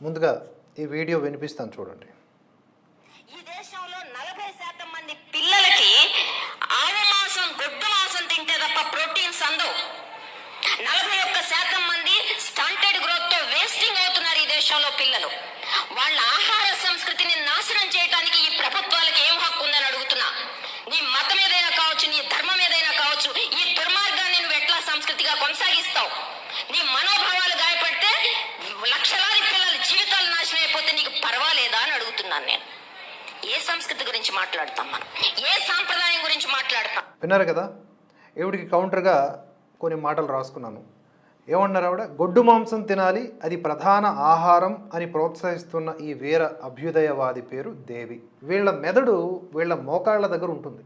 ముందుగా ఈ వీడియో వినిపిస్తాను చూడండి. ఈ దేశంలో నలభై శాతం మంది పిల్లలకి ఆవు మాంసం గొడ్డు మాంసం తింటే తప్ప ప్రోటీన్స్ అందవు. నలభై ఒక్క శాతం మంది స్టంటెడ్ గ్రోత్తో వేస్టింగ్ అవుతున్నారు ఈ దేశంలో పిల్లలు. వాళ్ళ ఆహార సంస్కృతిని నాశనం చేయడానికి అని నేను. ఏ సంస్కృతి గురించి మాట్లాడతాం మనం? ఏ సాంప్రదాయం గురించి మాట్లాడతాం? విన్నారు కదా? ఈవిడికి కౌంటర్గా కొన్ని మాటలు రాసుకున్నాను. ఏమన్నారు ఆవిడ? గొడ్డు మాంసం తినాలి అది ప్రధాన ఆహారం అని ప్రోత్సహిస్తున్న ఈ వీర అభ్యుదయవాది పేరు దేవి. వీళ్ళ మెదడు వీళ్ళ మోకాళ్ళ దగ్గర ఉంటుంది.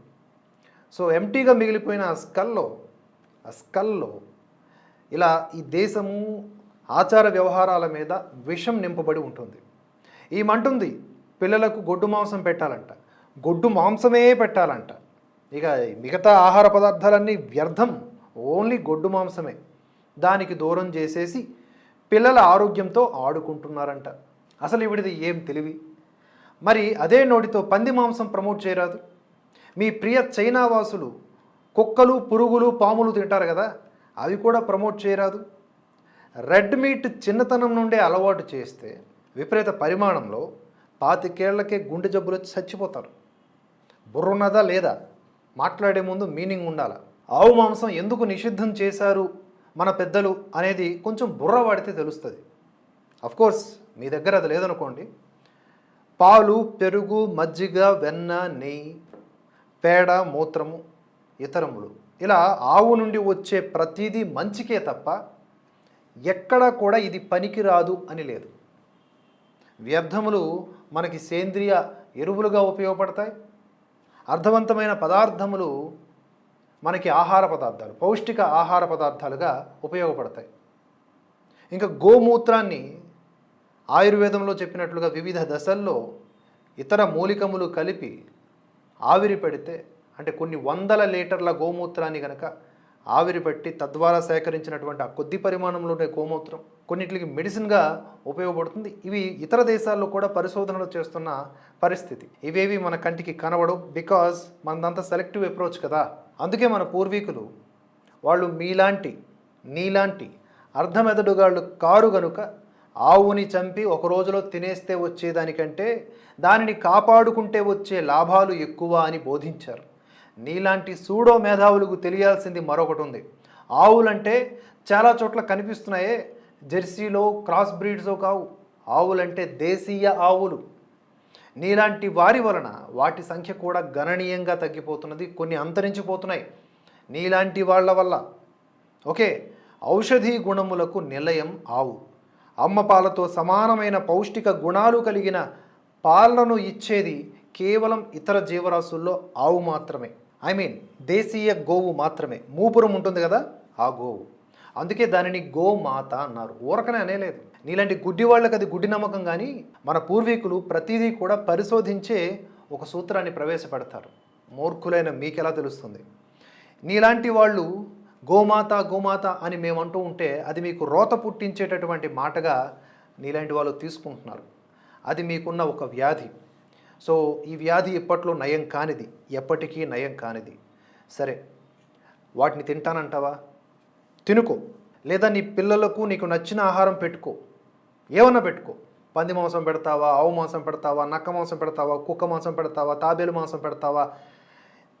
సో ఎంటీగా మిగిలిపోయిన ఆ స్కల్లో ఆ స్కల్లో ఇలా ఈ దేశము ఆచార వ్యవహారాల మీద విషం నింపబడి ఉంటుంది. ఈమంటుంది పిల్లలకు గొడ్డు మాంసం పెట్టాలంట. గొడ్డు మాంసమే పెట్టాలంట. ఇక మిగతా ఆహార పదార్థాలన్నీ వ్యర్థం. ఓన్లీ గొడ్డు మాంసమే. దానికి దూరం చేసేసి పిల్లల ఆరోగ్యంతో ఆడుకుంటున్నారంట. అసలు ఇవిడిది ఏం తెలివి? మరి అదే నోటితో పంది మాంసం ప్రమోట్ చేయరాదు? మీ ప్రియ చైనా వాసులు కుక్కలు పురుగులు పాములు తింటారు కదా అవి కూడా ప్రమోట్ చేయరాదు? రెడ్ మీట్ చిన్నతనం నుండే అలవాటు చేస్తే విపరీత పరిమాణంలో పాతికేళ్ళకే గుండె జబ్బులు వచ్చి చచ్చిపోతారు. బుర్రున్నదా లేదా? మాట్లాడే ముందు మీనింగ్ ఉండాలి. ఆవు మాంసం ఎందుకు నిషిద్ధం చేశారు మన పెద్దలు అనేది కొంచెం బుర్ర వాడితే తెలుస్తుంది. కోర్స్ మీ దగ్గర అది లేదనుకోండి. పాలు పెరుగు మజ్జిగ వెన్న నెయ్యి పేడ మూత్రము ఇతరములు. ఇలా ఆవు నుండి వచ్చే ప్రతిదీ మంచికే తప్ప ఎక్కడా కూడా ఇది పనికిరాదు అని లేదు. వ్యర్థములు మనకి సేంద్రియ ఎరువులుగా ఉపయోగపడతాయి. అర్థవంతమైన పదార్థములు మనకి ఆహార పదార్థాలు పౌష్టిక ఆహార పదార్థాలుగా ఉపయోగపడతాయి. ఇంకా గోమూత్రాన్ని ఆయుర్వేదంలో చెప్పినట్లుగా వివిధ దశల్లో ఇతర మూలికములు కలిపి ఆవిరి పెడితే అంటే కొన్ని వందల లీటర్ల గోమూత్రాన్ని కనుక ఆవిరి పెట్టి తద్వారా సేకరించినటువంటి ఆ కొద్ది పరిమాణంలో ఉండే గోమూత్రం కొన్నిటికి మెడిసిన్గా ఉపయోగపడుతుంది. ఇవి ఇతర దేశాల్లో కూడా పరిశోధనలు చేస్తున్న పరిస్థితి. ఇవేవి మన కంటికి కనబడవు బికాజ్ మనదంతా సెలెక్టివ్ అప్రోచ్ కదా. అందుకే మన పూర్వీకులు వాళ్ళు మీలాంటి నీలాంటి అర్ధమెదడుగాళ్ళు కారు గనుక ఆవుని చంపి ఒక రోజులో తినేస్తే వచ్చేదానికంటే దానిని కాపాడుకుంటే వచ్చే లాభాలు ఎక్కువ అని బోధించారు. నీలాంటి సూడో మేధావులకు తెలియాల్సింది మరొకటి ఉంది. ఆవులంటే చాలా చోట్ల కనిపిస్తున్నాయే. జెర్సీలో క్రాస్ బ్రీడ్సో కావు ఆవులంటే దేశీయ ఆవులు. నీలాంటి వారి వలన వాటి సంఖ్య కూడా గణనీయంగా తగ్గిపోతున్నది కొన్ని అంతరించిపోతున్నాయి. నీలాంటి వాళ్ళ వల్ల. ఓకే ఔషధీ గుణములకు నిలయం ఆవు. అమ్మ పాలతో సమానమైన పౌష్టిక గుణాలు కలిగిన పాలను ఇచ్చేది కేవలం ఇతర జీవరాశుల్లో ఆవు మాత్రమే. ఐ మీన్ దేశీయ గోవు మాత్రమే. మూపురం ఉంటుంది కదా ఆ గోవు. అందుకే దానిని గోమాత అన్నారు. ఊరకనే అనేలేదు. నీలాంటి గుడ్డి వాళ్ళకి అది గుడ్డి నమ్మకం కానీ మన పూర్వీకులు ప్రతిదీ కూడా పరిశోధించే ఒక సూత్రాన్ని ప్రవేశపెడతారు. మూర్ఖులైన మీకెలా తెలుస్తుంది? నీలాంటి వాళ్ళు గోమాత గోమాత అని మేము అంటూ ఉంటే అది మీకు రోత పుట్టించేటటువంటి మాటగా నీలాంటి వాళ్ళు తీసుకుంటున్నారు. అది మీకున్న ఒక వ్యాధి. సో ఈ వ్యాధి ఇప్పట్లో నయం కానిది? ఎప్పటికీ నయం కానిది. సరే వాటిని తింటానంటావా? తినుకో. లేదా నీ పిల్లలకు నీకు నచ్చిన ఆహారం పెట్టుకో. ఏమన్నా పెట్టుకో. పంది మాంసం పెడతావా? ఆవు మాంసం పెడతావా? నక్క మాంసం పెడతావా? కుక్క మాంసం పెడతావా? తాబేలు మాంసం పెడతావా?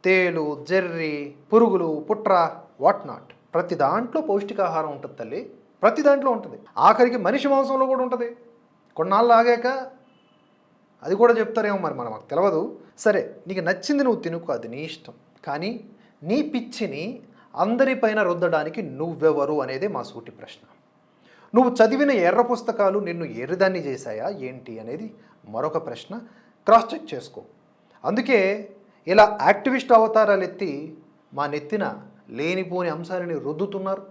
తేలు జెర్రి పురుగులు పుట్ర వాట్ నాట్. ప్రతి దాంట్లో పౌష్టికాహారం ఉంటుంది తల్లి. ప్రతి దాంట్లో ఉంటుంది. ఆఖరికి మనిషి మాంసంలో కూడా ఉంటుంది. కొన్నాళ్ళు ఆగాక అది కూడా చెప్తారేమో మరి మనం మాకు తెలియదు సరే నీకు నచ్చింది నువ్వు తినుకో అది నీ ఇష్టం. కానీ నీ పిచ్చిని అందరిపైన రుద్దడానికి నువ్వెవరు అనేదే మా సూటి ప్రశ్న. నువ్వు చదివిన ఎర్ర పుస్తకాలు నిన్ను ఎర్రదాన్ని చేశాయా ఏంటి అనేది మరొక ప్రశ్న. క్రాస్ చెక్ చేసుకో. అందుకే ఇలా యాక్టివిస్ట్ అవతారాలు ఎత్తి మా నెత్తిన లేనిపోని అంశాలని రుద్దుతున్నారు.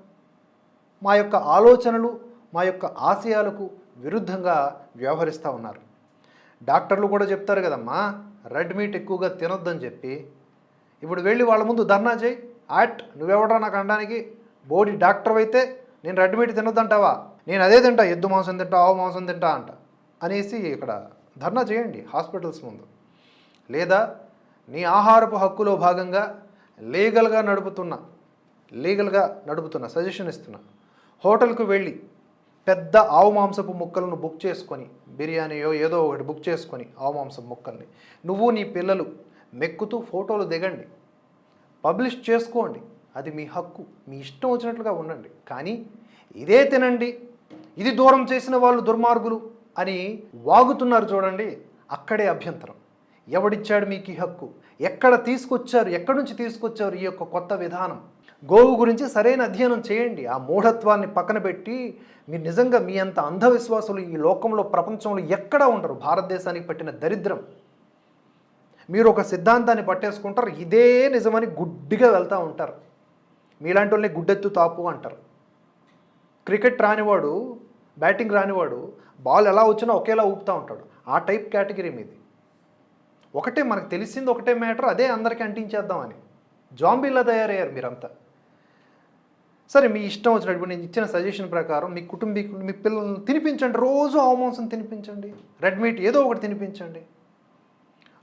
మా యొక్క ఆలోచనలు మా యొక్క ఆశయాలకు విరుద్ధంగా వ్యవహరిస్తూ ఉన్నారు. డాక్టర్లు కూడా చెప్తారు కదమ్మా రెడ్ మీట్ ఎక్కువగా తినొద్దని చెప్పి. ఇప్పుడు వెళ్ళి వాళ్ళ ముందు ధర్నా చేయి. యాట్ నువ్వెవడరా నాకు అనడానికి బోడి డాక్టర్ అయితే నేను రెడ్ మీట్ తినొద్దంటావా? నేను అదే తింటా ఎద్దు మాంసం తింటా ఆవు మాంసం తింటా అంట. అనేసి ఇక్కడ ధర్నా చేయండి హాస్పిటల్స్ ముందు. లేదా నీ ఆహారపు హక్కులో భాగంగా లీగల్గా నడుపుతున్న లీగల్గా నడుపుతున్న సజెషన్ ఇస్తున్నా హోటల్కు వెళ్ళి పెద్ద ఆవు మాంసపు ముక్కలను బుక్ చేసుకొని బిర్యానీయో ఏదో ఒకటి బుక్ చేసుకొని ఆవు మాంసపు ముక్కల్ని. నువ్వు నీ పిల్లలు మెక్కుతూ ఫోటోలు దిగండి. పబ్లిష్ చేసుకోండి. అది మీ హక్కు. మీ ఇష్టం వచ్చినట్లుగా ఉండండి. కానీ ఇదే తినండి. ఇది దూరం చేసిన వాళ్ళు దుర్మార్గులు అని వాగుతున్నారు చూడండి. అక్కడే అభ్యంతరం. ఎవడిచ్చాడు మీకు ఈ హక్కు? ఎక్కడ తీసుకొచ్చారు? ఎక్కడి నుంచి తీసుకొచ్చారు ఈ యొక్క కొత్త విధానం? గోవు గురించి సరైన అధ్యయనం చేయండి. ఆ మూఢత్వాన్ని పక్కన పెట్టి మీరు నిజంగా మీ అంత అంధవిశ్వాసులు ఈ లోకంలో ప్రపంచంలో ఎక్కడా ఉండరు. భారతదేశానికి పట్టిన దరిద్రం. మీరు ఒక సిద్ధాంతాన్ని పట్టేసుకుంటారు. ఇదే నిజమని గుడ్డిగా వెళ్తూ ఉంటారు. మీలాంటి వాళ్ళని గుడ్డెత్తు తాపు అంటారు. క్రికెట్ రానివాడు బ్యాటింగ్ రానివాడు బాల్ ఎలా వచ్చినా ఒకేలా ఊపుతూ ఉంటాడు. ఆ టైప్ కేటగిరీ మీది. ఒకటే మనకు తెలిసింది ఒకటే మ్యాటర్ అదే అందరికీ అంటించేద్దామని. జాంబీలా తయారయ్యారు మీరంతా. సరే మీ ఇష్టం వచ్చినట్టు నేను ఇచ్చిన సజెషన్ ప్రకారం మీ కుటుంబీకులు మీ పిల్లల్ని తినిపించండి రోజు ఆవమాంసం తినిపించండి రెడ్ మీట్ ఏదో ఒకటి తినిపించండి.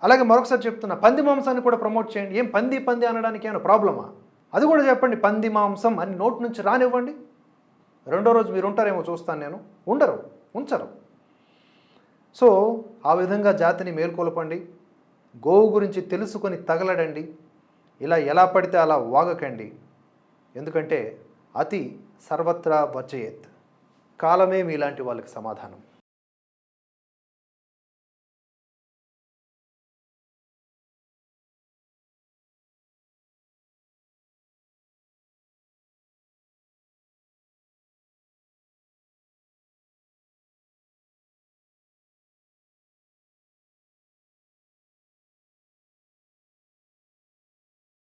అలాగే మరొకసారి చెప్తున్నా పంది మాంసాన్ని కూడా ప్రమోట్ చేయండి. ఏం పంది పంది అనడానికి ఏమైనా ప్రాబ్లమా అది కూడా చెప్పండి పంది మాంసం అని నోటి నుంచి రానివ్వండి. రెండో రోజు మీరు ఉంటారేమో చూస్తాను నేను. ఉండరు ఉంచరు. సో ఆ విధంగా జాతిని మేల్కొల్పండి. గోవు గురించి తెలుసుకొని తగలడండి. ఇలా ఎలా పడితే అలా వాగకండి. ఎందుకంటే అతి సర్వత్రా వచ్చేయత్ కాలమే మీలాంటి వాళ్ళకి సమాధానం.